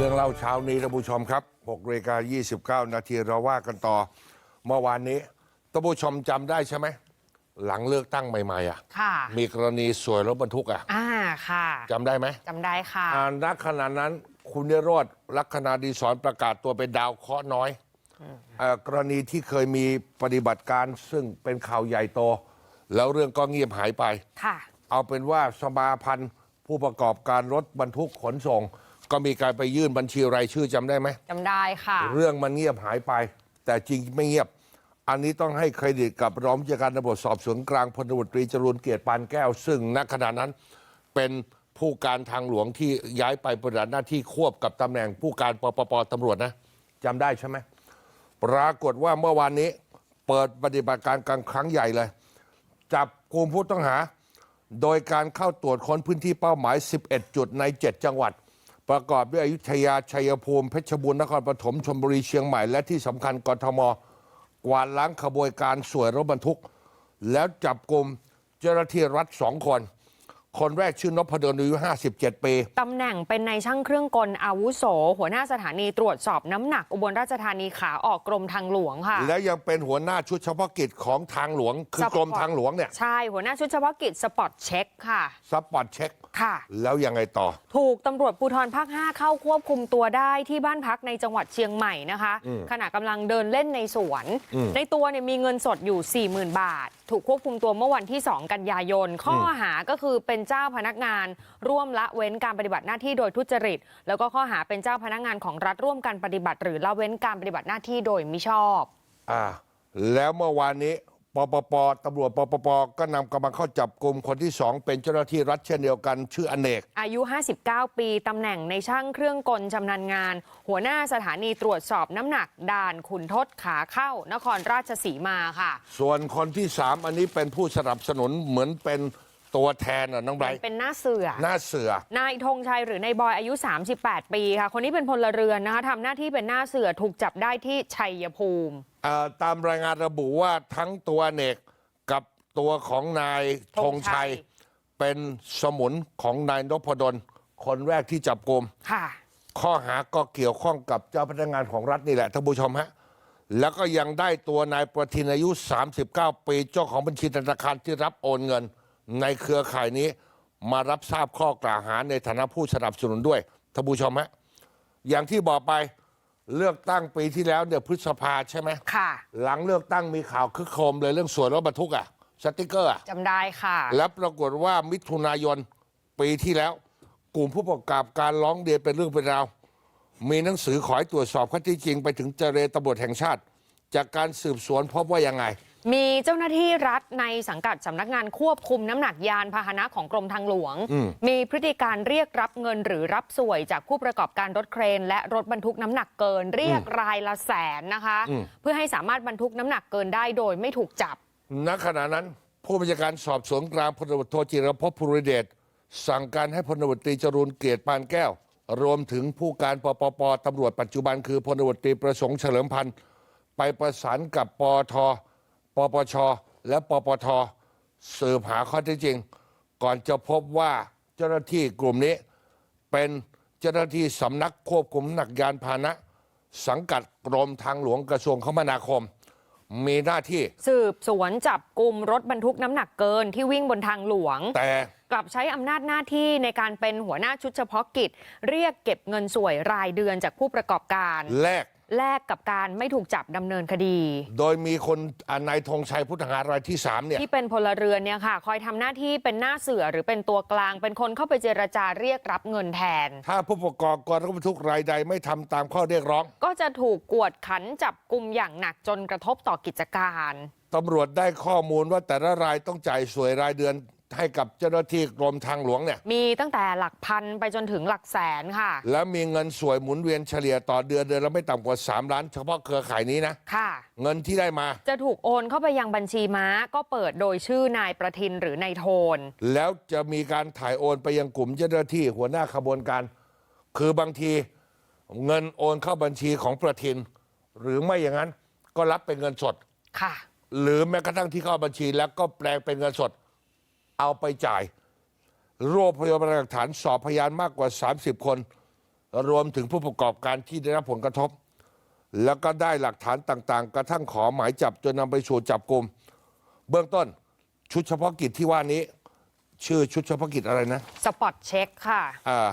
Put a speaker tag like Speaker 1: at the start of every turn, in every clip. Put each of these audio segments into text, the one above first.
Speaker 1: เรื่องเล่าเช้านี้ท่านผู้ชมครับ6นาฬิกา29 นาทีเราว่ากันต่อ เมื่อวานนี้ท่านผู้ชมจำได้ใช่ไหม หลังเลือกตั้งใหม่ๆอะ
Speaker 2: ค่ะ
Speaker 1: มีกรณีสวยรถบรรทุกอะ
Speaker 2: อ่าค่ะ
Speaker 1: จำได้ไหม
Speaker 2: จำได้ค่ะ
Speaker 1: อ่าณขณะนั้นคุณนิโรธลัคนาดีสอนประกาศตัวเป็นดาวเคราะห์น้อยเอ่อกรณีที่เคยมีปฏิบัติการซึ่งเป็นข่าวใหญ่โต แล้วเรื่องก็เงียบหายไป
Speaker 2: ค่ะ
Speaker 1: เอาเป็นว่าสมาพันธ์ผู้ประกอบการรถบรรทุกขนส่ง ก็มีการไปยื่นบัญชีรายชื่อจำได้ไหม
Speaker 2: จำได้ค่ะ
Speaker 1: เรื่องมันเงียบหายไป แต่จริงไม่เงียบ อันนี้ต้องให้เครดิตกับรองผู้จัดการตำรวจสอบสวนกลางพลตำรวจตรีจรูนเกียรติปานแก้ว ซึ่งณขณะนั้นเป็นผู้การทางหลวงที่ย้ายไปปฏิบัติหน้าที่ควบกับตำแหน่งผู้การปปปตำรวจนะจำได้ใช่ไหมปรากฏว่าเมื่อวานนี้เปิดปฏิบัติการกลางครั้งใหญ่เลย จับกลุ่มผู้ต้องหา โดยการเข้าตรวจค้นพื้นที่เป้าหมาย 11 จุดใน 7 จังหวัด ประกอบด้วยอยุธยาชัยภูมิเพชรบูรณ์นครปฐมชลบุรีเชียงใหม่ และที่สำคัญกทม กวาดล้างขบวนการสวยรถบรรทุก แล้วจับกลุ่มเจ้าหน้าที่รัฐสองคน คนแรกชื่อนพดลอายุ 57 ปี
Speaker 2: ตำแหน่งเป็นในายช่างเครื่องกลอาวุโส หัวหน้าสถานีตรวจสอบน้ำหนัก อุบลราชธานีขาออกกรมทางหลวงค่ะ
Speaker 1: และยังเป็นหัวหน้าชุดเฉพาะกิจของทางหลวง คือกรมทางหลวงเนี่ย
Speaker 2: ใช่ หัวหน้าชุดเฉพาะกิจสปอตเช็คค่ะ
Speaker 1: สปอตเช็ค
Speaker 2: ค่ะ
Speaker 1: แล้วยังไงต่อ
Speaker 2: ถูกตำรวจภูธรภาค 5 เข้าควบคุมตัวได้ที่บ้านพักในจังหวัดเชียงใหม่นะคะ ขณะกำลังเดินเล่นในสวน ในตัวเนี่ยมีเงินสดอยู่ 40,000 บาท ถูกควบคุมตัวเมื่อวันที่ 2 กันยายน ข้อหาก็คือเป็นเจ้าพนักงาน ร่วมละเว้นการปฏิบัติหน้าที่โดยทุจริต แล้วก็ข้อหาเป็นเจ้าพนักงานของรัฐร่วมกันปฏิบัติ หรือละเว้นการปฏิบัติหน้าที่โดยมิชอบ
Speaker 1: อ่าแล้วเมื่อวานนี้ปปปตำรวจปปปก็นำกำลังเข้าจับกลุ่มคนที่สองเป็นเจ้าหน้าที่รัฐเช่นเดียวกัน ชื่ออเนก
Speaker 2: อายุ 59 ปีตำแหน่งในช่างเครื่องกลชำนาญงาน หัวหน้าสถานีตรวจสอบน้ำหนัก ด่านขุนทดขาเข้า นครราชสีมาค่ะ
Speaker 1: ส่วนคนที่สามอันนี้เป็นผู้สนับสนุนเหมือนเป็น ตัวแทนอะน้องไบรท์
Speaker 2: เป็นหน้าเสือ
Speaker 1: หน้าเสือ
Speaker 2: นายธงชัยหรือนายบอยอายุ 38 ปีค่ะ คนนี้เป็นพลเรือนนะคะทำหน้าที่เป็นหน้าเสือถูกจับได้ที่ชัยภูมิ
Speaker 1: เอ่อตามรายงานระบุว่าทั้งตัวอเนกกับตัวของนายธงชัย
Speaker 2: ธงชัย
Speaker 1: เป็นสมุนของนายนพดล คนแรกที่จับกลุ่ม
Speaker 2: ค่ะ
Speaker 1: ข้อหาก็เกี่ยวข้องกับเจ้าพนักงานของรัฐนี่แหละท่านผู้ชมฮะแล้วก็ยังได้ตัวนายประทินอายุ 39 ปีเจ้าของบัญชีธนาคารที่รับโอนเงิน ในเครือข่ายนี้มารับทราบข้อกล่าวหาในฐานะผู้สนับสนุนด้วยท่านผู้ชมฮะอย่างที่บอกไปเลือกตั้งปีที่แล้วเนี่ยพฤษภาใช่ไหม
Speaker 2: ค่ะ
Speaker 1: หลังเลือกตั้งมีข่าวคึกโครมเลยเรื่องสวยรถบรรทุกอะสติกเกอร์อะ
Speaker 2: จำได้ค่ะ
Speaker 1: และปรากฏว่ามิถุนายนปีที่แล้ว กลุ่มผู้ประกอบการร้องเรียนเป็นเรื่องเป็นราวมีหนังสือขอให้ตรวจสอบข้อเที่จริงไปถึงเจรตำรวจแห่งชาติ จากการสืบสวนพบว่ายังไง
Speaker 2: มีเจ้าหน้าที่รัฐในสังกัดสำนักงานควบคุมน้ำหนักยานพาหนะของกรมทางหลวง มีพฤติการเรียกรับเงินหรือรับสวยจากผู้ประกอบการรถเครน และรถบรรทุกน้ำหนักเกิน เรียกรายละแสนนะคะ เพื่อให้สามารถบรรทุกน้ำหนักเกินได้โดยไม่ถูกจับ
Speaker 1: ณขณะนั้น ผู้บัญชาการสอบสวนกลางพลตำรวจโทจิรพภูริเดชสั่งการให้พลตำรวจตรีจรูนเกียรติปานแก้ว รวมถึงผู้การปปปตำรวจปัจจุบันคือพลตำรวจตรีประสงค์เฉลิมพันธ์ไปประสานกับปอท ปปช และปปท สืบหาข้อเท็จจริง ก่อนจะพบว่าเจ้าหน้าที่กลุ่มนี้ เป็นเจ้าหน้าที่สำนักควบคุมน้ำหนักยานพาหนะ สังกัดกรมทางหลวงกระทรวงคมนาคม มีหน้าที่
Speaker 2: สืบสวนจับกลุ่มรถบรรทุกน้ำหนักเกินที่วิ่งบนทางหลวง
Speaker 1: แต่
Speaker 2: กลับใช้อำนาจหน้าที่ในการเป็นหัวหน้าชุดเฉพาะกิจ เรียกเก็บเงินสวยรายเดือนจากผู้ประกอบการ
Speaker 1: แรก
Speaker 2: แลกกับการไม่ถูกจับดำเนินคดี
Speaker 1: โดยมีคนอ่านายธงชัยพุทธหารายที่สามเนี่ย
Speaker 2: ที่เป็นพลเรือนเนี่ยค่ะ คอยทำหน้าที่เป็นหน้าเสือหรือเป็นตัวกลาง เป็นคนเข้าไปเจรจาเรียกรับเงินแทน
Speaker 1: ถ้าผู้ประกอบการรถบรรทุกรายใดไม่ทำตามข้อเรียกร้อง
Speaker 2: ก็จะถูกกวดขันจับกลุ่มอย่างหนักจนกระทบต่อกิจการ
Speaker 1: ตำรวจได้ข้อมูลว่าแต่ละรายต้องจ่ายสวยรายเดือน ให้กับเจ้าหน้าที่กรมทางหลวงเนี่ย
Speaker 2: มีตั้งแต่หลักพันไปจนถึงหลักแสนค่ะ
Speaker 1: แล้วมีเงินสวยหมุนเวียนเฉลี่ยต่อเดือนเดือนละไม่ต่ำกว่า 3 ล้าน เฉพาะเครือข่ายนี้นะ
Speaker 2: ค่ะ
Speaker 1: เงินที่ได้มา
Speaker 2: จะถูกโอนเข้าไปยังบัญชีม้า ก็เปิดโดยชื่อนายประทินหรือนายโทน
Speaker 1: แล้วจะมีการถ่ายโอนไปยังกลุ่มเจ้าหน้าที่หัวหน้าขบวนการ คือบางทีเงินโอนเข้าบัญชีของประทิน หรือไม่อย่างนั้นก็รับเป็นเงินสด
Speaker 2: ค่ะ
Speaker 1: หรือแม้กระทั่งที่เข้าบัญชีแล้วก็แปลงเป็นเงินสด เอาไปจ่าย รวบรวมหลักฐานสอบพยานมากกว่า 30 คน รวมถึงผู้ประกอบการที่ได้รับผลกระทบ แล้วก็ได้หลักฐานต่างๆ กระทั่งขอหมายจับจนนำไปสู่จับกลุ่มเบื้องต้นชุดเฉพาะกิจที่ว่านี้ ชื่อชุดเฉพาะกิจอะไรนะ
Speaker 2: สปอตเช็คค่ะ
Speaker 1: อ่า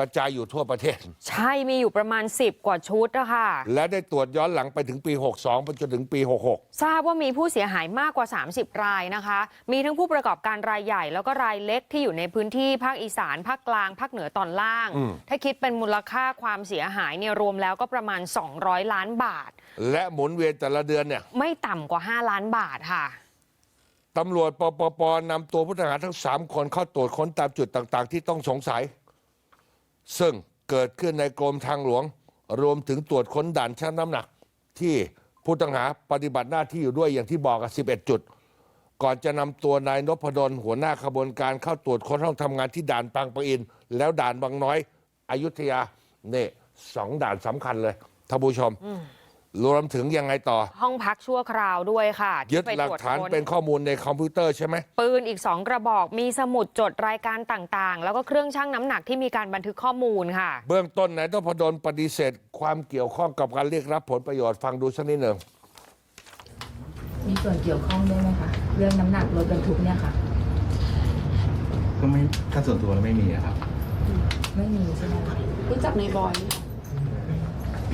Speaker 1: กระจายอยู่ทั่วประเทศ
Speaker 2: ใช่มีอยู่ประมาณ 10 กว่าชุดนะคะ
Speaker 1: และได้ตรวจย้อนหลังไปถึงปี 62 ไปจนถึงปี 66
Speaker 2: ทราบว่ามีผู้เสียหายมากกว่า 30 รายนะคะ มีทั้งผู้ประกอบการรายใหญ่ แล้วก็รายเล็กที่อยู่ในพื้นที่ภาคอีสานภาคกลางภาคเหนือตอนล่าง ถ้าคิดเป็นมูลค่าความเสียหายเนี่ยรวมแล้วก็ประมาณ 200 ล้านบาท
Speaker 1: และหมุนเวียนแต่ละเดือนเนี่ย
Speaker 2: ไม่ต่ำกว่า 5 ล้านบาทค่ะ
Speaker 1: ตำรวจปปปนำตัวผู้ต้องหาทั้ง 3 คนเข้าตรวจค้นตามจุดต่าง ๆ ที่ต้องสงสัย ซึ่งเกิดขึ้นในกรมทางหลวง รวมถึงตรวจค้นด่านชั่งน้ำหนัก ที่ผู้ต้องหาปฏิบัติหน้าที่อยู่ด้วยอย่างที่บอกกับ11 จุด ก่อนจะนำตัวนายนพดลหัวหน้าขบวนการเข้าตรวจค้นห้องทำงานที่ด่านปางปะอิน แล้วด่านบางน้อย อยุธยาเนี่ยสองด่านสำคัญเลยท่านผู้ชม รวมถึงยังไงต่อ
Speaker 2: ห้องพักชั่วคราวด้วยค่ะที่
Speaker 1: ยึด
Speaker 2: ไป
Speaker 1: หลัก
Speaker 2: ตรวจ
Speaker 1: ฐาน
Speaker 2: ค้น
Speaker 1: เป็นข้อมูลในคอมพิวเตอร์ใช่ไหม
Speaker 2: ปืนอีก 2 กระบอกมีสมุดจดรายการต่างๆ แล้วก็เครื่องชั่งน้ำหนักที่มีการบันทึกข้อมูลค่ะ
Speaker 1: เบื้องต้นนายนพดลปฏิเสธ ความเกี่ยวข้องกับการเรียกรับผลประโยชน์ฟังดูสักนิดหนึ่ง
Speaker 3: มีส่วนเกี่ยวข้องด้วยไหมคะ เรื่องน้ำหนักรถบรรทุกเนี่ยค่ะ
Speaker 4: ก็ไม่ถ้าส่วนตัวแล้วไม่มีอะครับ
Speaker 3: ไม่มีใช่ไหมคะ
Speaker 5: รู้จักในบอยไหม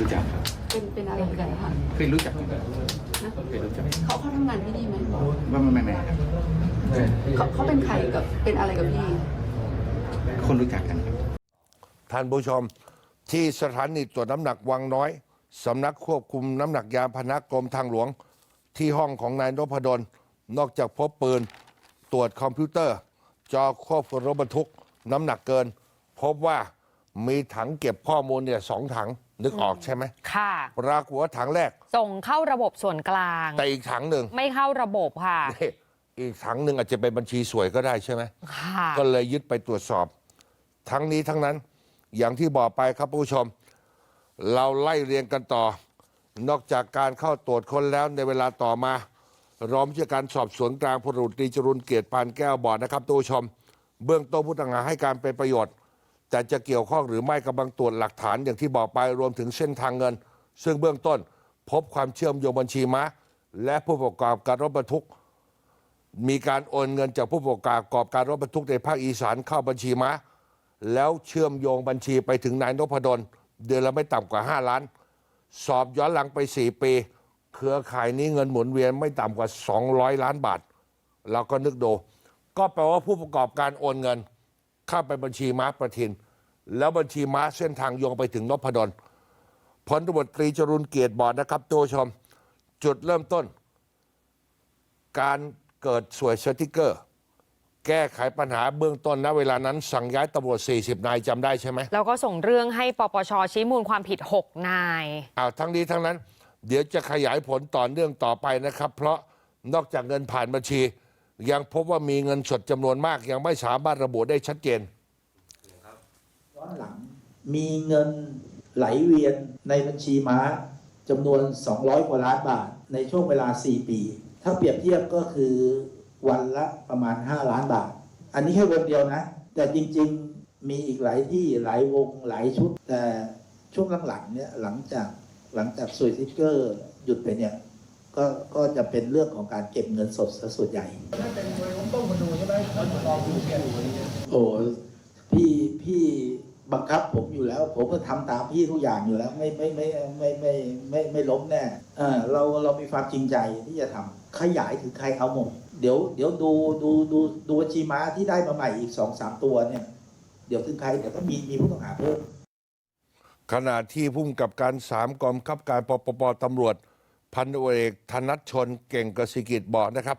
Speaker 4: รู้จักครับ
Speaker 5: เป็นเป็นอะไรกันคะ
Speaker 4: เคยรู้จักกันเคยรู้จัก
Speaker 5: เขาเขาทำงานที่นี่ไหม
Speaker 4: ว่าไม่ไม่ไม่ครับ
Speaker 5: เขาเขาเป็นใครกับเป็นอะไรกับพี่
Speaker 4: คนรู้จักกันครับ
Speaker 1: ท่านผู้ชมที่สถานีตรวจน้ำหนักวังน้อยสำนักควบคุมน้ำหนักยานพาหนะกรมทางหลวง ที่ห้องของนายนพดลนอกจากพบปืน ตรวจคอมพิวเตอร์ จอควบคุมรถบรรทุก น้ำหนักเกิน พบว่ามีถังเก็บข้อมูลเนี่ยสองถัง นึกออกใช่ไหม
Speaker 2: ค่ะ
Speaker 1: ปรากฏว่าถังแรก
Speaker 2: ส่งเข้าระบบส่วนกลาง
Speaker 1: แต่อีกถังหนึ่ง
Speaker 2: ไม่เข้าระบบค่ะ
Speaker 1: นี่อีกถังหนึ่งอาจจะเป็นบัญชีสวยก็ได้ใช่ไหม
Speaker 2: ค่ะ
Speaker 1: ก็เลยยึดไปตรวจสอบ ทั้งนี้ทั้งนั้น อย่างที่บอกไปครับผู้ชม เราไล่เรียงกันต่อ นอกจากการเข้าตรวจค้นแล้วในเวลาต่อมารองผู้จัดการสอบสวนกลางพลตำรวจตรีจรุนเกียรติปานแก้วบอกนะครับทุกผู้ชม เบื้องต้นผู้ต้องหาให้การเป็นประโยชน์ แต่จะเกี่ยวข้องหรือไม่กำลังตรวจหลักฐานอย่างที่บอกไปรวมถึงเส้นทางเงิน ซึ่งเบื้องต้นพบความเชื่อมโยงบัญชีม้า และผู้ประกอบการรถบรรทุก มีการโอนเงินจากผู้ประกอบการรถบรรทุกในภาคอีสานเข้าบัญชีม้า แล้วเชื่อมโยงบัญชีไปถึงนายนพดลเดือนละไม่ต่ำกว่า 5 ล้าน สอบย้อนหลังไป 4 ปี เครือข่ายนี้เงินหมุนเวียนไม่ต่ำกว่า 200 ล้านบาท เราก็นึกดู ก็แปลว่าผู้ประกอบการโอนเงินเข้าไปบัญชีม้าประทิน แล้วบัญชีม้าเส้นทางโยงไปถึงนพดลพลตำรวจตรีจรุนเกียรติบอกนะครับตัวชม จุดเริ่มต้น การเกิดสวยสติกเกอร์ แก้ไขปัญหาเบื้องต้นณเวลานั้น สั่งย้ายตำรวจ 40 นายจำได้ใช่ไหม
Speaker 2: แล้วก็ส่งเรื่องให้ปปชชี้มูลความผิด 6 นาย
Speaker 1: อ้าวทั้งนี้ทั้งนั้น เดี๋ยวจะขยายผลต่อเนื่องต่อไปนะครับ เพราะนอกจากเงินผ่านบัญชี ยังพบว่ามีเงินสดจำนวนมากยังไม่สามารถระบุได้ชัดเจน
Speaker 6: ย้ อนหลัง มีเงินไหลเวียนในบัญชีม้าจำนวน 200 กว่าล้านบาท ในช่วงเวลา 4 ปี ถ้าเปรียบเทียบก็คือวันละประมาณ 5 ล้านบาท อันนี้แค่วงเดียวนะ แต่จริงๆมีอีกหลายที่หลายวงหลายชุด แต่ช่วงหลังๆเนี่ยหลังจากหลังจากสวยทิกเกอร์หยุดไปเนี่ยก็ก็จะเป็นเรื่องของการเก็บเงินสดซะส่วนใหญ่โอ้พี่พี่ บังคับผมอยู่แล้ว ผมก็ทำตามพี่ทุกอย่างอยู่แล้ว ไม่ไม่ไม่ไม่ไม่ไม่ไม่ล้มแน่เออเราเรามีความจริงใจที่จะทำขยายถึงใครเอาหมดเดี๋ยวเดี๋ยวดูดูดูดูบัญชีม้าที่ได้มาใหม่อีกสองสามตัวเนี่ย เดี๋ยวถึงใครเดี๋ยวก็มีมีผู้ต้องหาเพิ่ม
Speaker 1: ขณะที่พุ่มกับการสามกองคับการปปปตำรวจ พันตำรวจเอกธนัชชนเก่งกสิกิจบอกนะครับ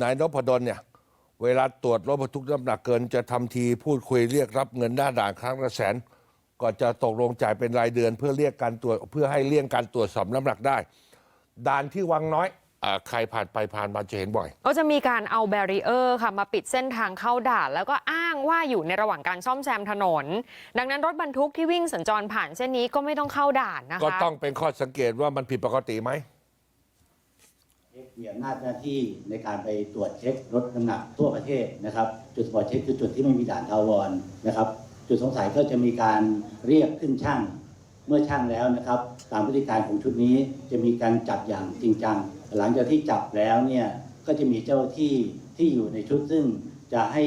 Speaker 1: นายนพดลเนี่ย เวลาตรวจรถบรรทุกน้ำหนักเกิน จะทำทีพูดคุยเรียกรับเงินหน้าด่านครั้งละแสนก็จะตกลงจ่ายเป็นรายเดือน เพื่อเรียกการตรวจเพื่อให้เลี่ยงการตรวจสอบน้ำหนักได้ ด่านที่วังน้อยอาใครผ่านไปผ่านมาจะเห็นบ่อย
Speaker 2: ก็จะมีการเอาแบรีเออร์ค่ะมาปิดเส้นทางเข้าด่าน แล้วก็อ้างว่าอยู่ในระหว่างการซ่อมแซมถนน ดังนั้นรถบรรทุกที่วิ่งสัญจรผ่านเส้นนี้ก็ไม่ต้องเข้าด่านนะคะ
Speaker 1: ก็ต้องเป็นข้อสังเกตว่ามันผิดปกติไหม
Speaker 7: มีอำนาจหน้าที่ในการไปตรวจเช็ครถน้ำหนักทั่วประเทศนะครับ จุดสปอร์ตเช็คคือจุดที่ไม่มีด่านทาวรนะครับ จุดสงสัยก็จะมีการเรียกขึ้นช่าง เมื่อช่างแล้วนะครับ ตามพฤติการของชุดนี้จะมีการจับอย่างจริงจัง หลังจากที่จับแล้วเนี่ยก็จะมีเจ้าที่ที่อยู่ในชุดซึ่งจะให้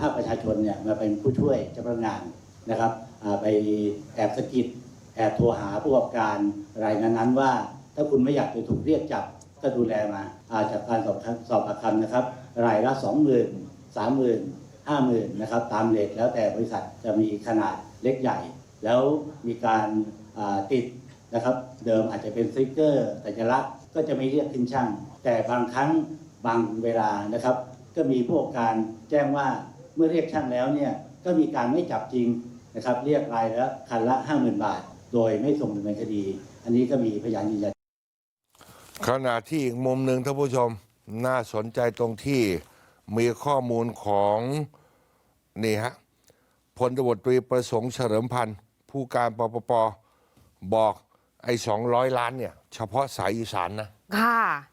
Speaker 7: ภาคประชาชนเนี่ยมาเป็นผู้ช่วยเจ้าพนักงานนะครับไปแอบสกิดแอบโทรหาผู้ประกอบการรายนั้นๆว่า ถ้าคุณไม่อยากจะถูกเรียกจับ ก็ดูแลมาอาจากการสอบสอบปากคำนะครับ รายละสองหมื่นสามหมื่นห้าหมื่นนะครับ ตามเลทแล้วแต่บริษัทจะมีขนาดเล็กใหญ่ แล้วมีการาติดนะครับ เดิมอาจจะเป็นสติกเกอร์สัญลักษณ์ก็จะไม่เรียกขึ้นช่าง แต่บางครั้งบางเวลานะครับ ก็มีผู้ประกอบการแจ้งว่าเมื่อเรียกช่างแล้วเนี่ยก็มีการไม่จับจริงนะครับ เรียกรายละคันละ 50,000 บาท โดยไม่ส่งดำเนินคดี อันนี้ก็มีพยานยืนยัน
Speaker 1: ขณะที่อีกมุมหนึ่งท่านผู้ชมน่าสนใจตรงที่มีข้อมูลของนี่ฮะพลตบตรีประสงค์เฉลิมพันธ์ ผู้การปปปบอกไอ้สองร้อยล้านเนี่ย เฉพาะสายอีสานนะ
Speaker 2: ค่ะ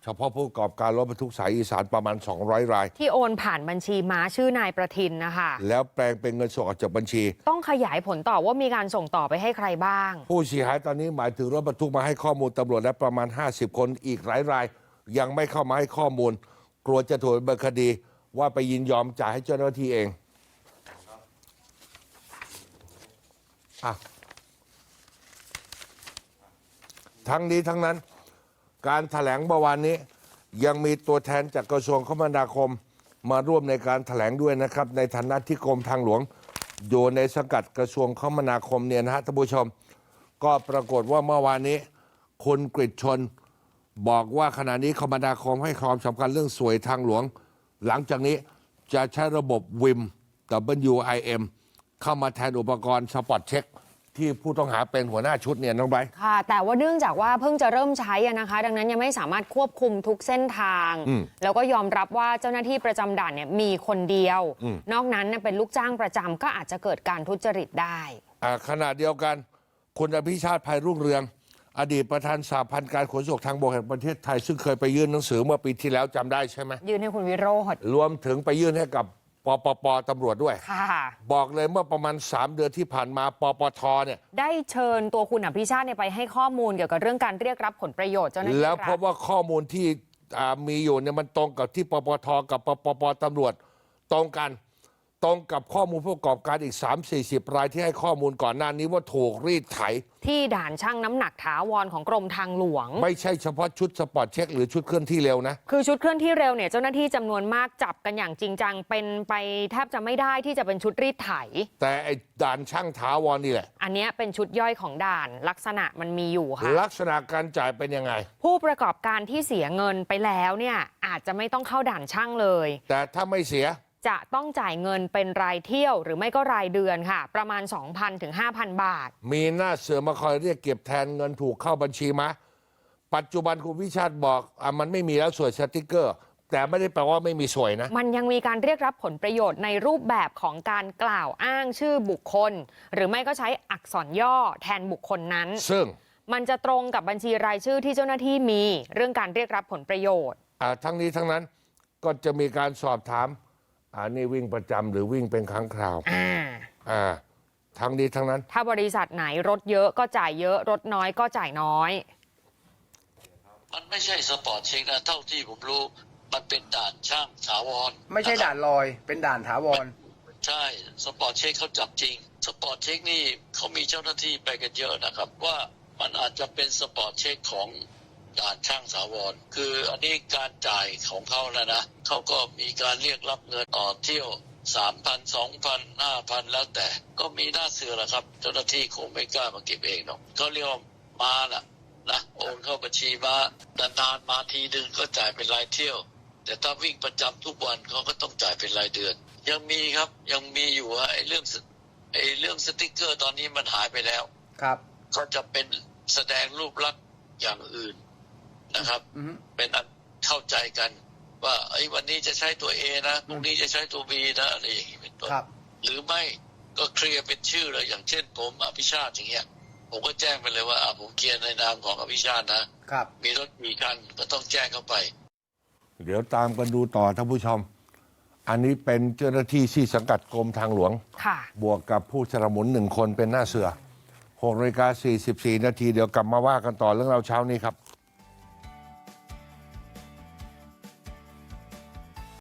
Speaker 1: เฉพาะผู้ประกอบการรถบรรทุกสายอีสานประมาณ 200 ราย
Speaker 2: ที่โอนผ่านบัญชีม้าชื่อนายประทินนะคะ
Speaker 1: แล้วแปลงเป็นเงินสดออกจากบัญชี
Speaker 2: ต้องขยายผลต่อว่ามีการส่งต่อไปให้ใครบ้าง
Speaker 1: ผู้เสียหายตอนนี้หมายถึงรถบรรทุกมาให้ข้อมูลตำรวจและประมาณ 50 คนอีกหลายราย ยังไม่เข้ามาให้ข้อมูล กลัวจะถูกดำเบินคดีว่าไปยินยอมจ่ายให้เจ้าหน้าที่เองอะทั้งนี้ทั้งนั้น การถแถลงเมื่อวานนี้ ยังมีตัวแทนจากกระทรวงคมนาคมมาร่วมในการถแถลงด้วยนะครับ ในฐานะที่กรมทางหลวง อยู่ในสังกัดกระทรวงคมนาคมเนี่ยนะฮะท่านผู้ชม ก็ปรากฏว่าเมื่อวานนี้คุณกฤษชนบอกว่าขณะนี้คมนาคมให้ความสำคัญเรื่องสวยทางหลวง หลังจากนี้จะใช้ระบบวิม WIM เข้ามาแทนอุปกรณ์สปอตเช็ค ที่ผู้ต้องหาเป็นหัวหน้าชุดเนี่ยน้องไบร์ท
Speaker 2: ค่ะ แต่ว่าเนื่องจากว่าเพิ่งจะเริ่มใช้อะนะคะ ดังนั้นยังไม่สามารถควบคุมทุกเส้นทาง
Speaker 1: อืม
Speaker 2: แล้วก็ยอมรับว่าเจ้าหน้าที่ประจำด่านเนี่ยมีคนเดียว
Speaker 1: อืม
Speaker 2: นอกนั้นเนี่ยเป็นลูกจ้างประจำก็อาจจะเกิดการทุจริตได้
Speaker 1: อ่าขณะเดียวกันคุณอภิชาติภัยรุ่งเรือง อดีตประธานสาพันธ์การขนส่งทางบกแห่งประเทศไทย ซึ่งเคยไปยื่นหนังสือเมื่อปีที่แล้วจำได้ใช่ไหม
Speaker 2: ยืนให้คุณวิโรธ
Speaker 1: รวมถึงไปยื่นให้กับ ปปปตำรวจด้วย
Speaker 2: ค่ะ
Speaker 1: บอกเลยเมื่อประมาณ 3 เดือนที่ผ่านมาปปทเนี่ย
Speaker 2: ได้เชิญตัวคุณอภิชาติเนี่ยไปให้ข้อมูลเกี่ยวกับเรื่องการเรียกรับผลประโยชน์เจ้าหน้าที่
Speaker 1: แล้ว
Speaker 2: รั
Speaker 1: พ
Speaker 2: ฐ
Speaker 1: บว่าข้อมูลที่อ่ามีอยู่เนี่ยมันตรงกับที่ปปทกับปปปตำรวจตรงกัน ตรงกับข้อมูลผู้ประกอบการอีก 3-40 รายที่ให้ข้อมูลก่อนหน้านี้ว่าถูกรีดไถ
Speaker 2: ที่ด่านช่างน้ำหนักถาวรของกรมทางหลวง
Speaker 1: ไม่ใช่เฉพาะชุดสปอร์ตเช็คหรือชุดเคลื่อนที่เร็วนะ
Speaker 2: คือชุดเคลื่อนที่เร็วเนี่ยเจ้าหน้าที่จำนวนมากจับกันอย่างจริงจังเป็นไปแทบจะไม่ได้ที่จะเป็นชุดรีดไถ
Speaker 1: แต่ไอ้ด่านช่างถาวรนี่แหละ
Speaker 2: อันเนี้ยเป็นชุดย่อยของด่านลักษณะมันมีอยู่ค่ะ
Speaker 1: ลักษณะการจ่ายเป็นยังไง
Speaker 2: ผู้ประกอบการที่เสียเงินไปแล้วเนี่ยอาจจะไม่ต้องเข้าด่านช่างเลย
Speaker 1: แต่ถ้าไม่เสีย
Speaker 2: จะต้องจ่ายเงินเป็นรายเที่ยวหรือไม่ก็รายเดือนค่ะ ประมาณ 2,000ถึง5,000 บาท
Speaker 1: มีหน้าเสือมาคอยเรียกเก็บแทนเงินถูกเข้าบัญชีมาปัจจุบันคุณวิชาติบอกอะมันไม่มีแล้วสวยสติกเกอร์ แต่ไม่ได้แปลว่าไม่มีสวยนะ
Speaker 2: มันยังมีการเรียกรับผลประโยชน์ในรูปแบบของการกล่าวอ้างชื่อบุคคล หรือไม่ก็ใช้อักษรย่อแทนบุคคลนั้น
Speaker 1: ซึ่ง
Speaker 2: มันจะตรงกับบัญชีรายชื่อที่เจ้าหน้าที่มี เรื่องการเรียกรับผลประโยชน์
Speaker 1: อ่าทั้งนี้ทั้งนั้นก็จะมีการสอบถาม อ่านี่วิ่งประจำหรือวิ่งเป็นครั้งคราว
Speaker 2: อ่า
Speaker 1: อ่าทั้งนี้ทั้งนั้น
Speaker 2: ถ้าบริษัทไหนรถเยอะก็จ่ายเยอะ รถน้อยก็จ่ายน้อย
Speaker 8: มันไม่ใช่สปอร์ตเช็คนะเท่าที่ผมรู้ มันเป็นด่านช่างถาวร
Speaker 9: ไม่ใช่ะ
Speaker 8: ครับ
Speaker 9: ด่านลอย เป็นด่านถาวร
Speaker 8: ใช่สปอร์ตเช็คเขาจับจริง สปอร์ตเช็คนี่เขามีเจ้าหน้าที่ไปกันเยอะนะครับ ว่ามันอาจจะเป็นสปอร์ตเช็คของ ด่านช่างถาวร คืออันนี้การจ่ายของเขาแล้วนะเขาก็มีการเรียกรับเงินต่อเที่ยวสามพันสองพันห้าพันแล้วแต่ก็มีหน้าเสือแหละครับ เจ้าหน้าที่คงไม่กล้ามาเก็บเองหรอกเขาเรียกว่ามาน่ะนะโอนเข้าบัญชีมานานๆมาทีนึงก็จ่ายเป็นรายเที่ยว แต่ถ้าวิ่งประจำทุกวันเขาก็ต้องจ่ายเป็นรายเดือน ยังมีครับยังมีอยู่ฮะไอ้เรื่องสไอ้เรื่องสติกเกอร์ตอนนี้มันหายไปแล้ว
Speaker 9: ครับ
Speaker 8: เขาจะเป็นแสดงรูปลักษณ์อย่างอื่น นะครับ
Speaker 9: อือฮึ
Speaker 8: เป็นอันเข้าใจกัน ว่าไอ้ยวันนี้จะใช้ตัว A นะพรุ่งนี้จะใช้ตัว B นะอะไรอย่างนี้เป็นต้น
Speaker 9: ครับ
Speaker 8: หรือไม่ก็เคลียร์เป็นชื่อเลยอย่างเช่น ผมอภิชาติอย่างเงี้ยผมก็แจ้งไปเลยว่าอะผมเคลียร์ในนามของอภิชาตินะ
Speaker 9: ครับ
Speaker 8: มีรถกี่คันก็ต้องแจ้งเข้าไป
Speaker 1: เดี๋ยวตามกันดูต่อท่านผู้ชม อันนี้เป็นเจ้าหน้าที่ที่สังกัดกรมทางหลวง
Speaker 2: ค่ะ
Speaker 1: บวกกับผู้สนับสนุนหนึ่งคนเป็นหน้าเสือ6นาฬิกา44นาทีเดี๋ยวกลับมาว่ากันต่อเรื่องเราวเช้านี้ครับ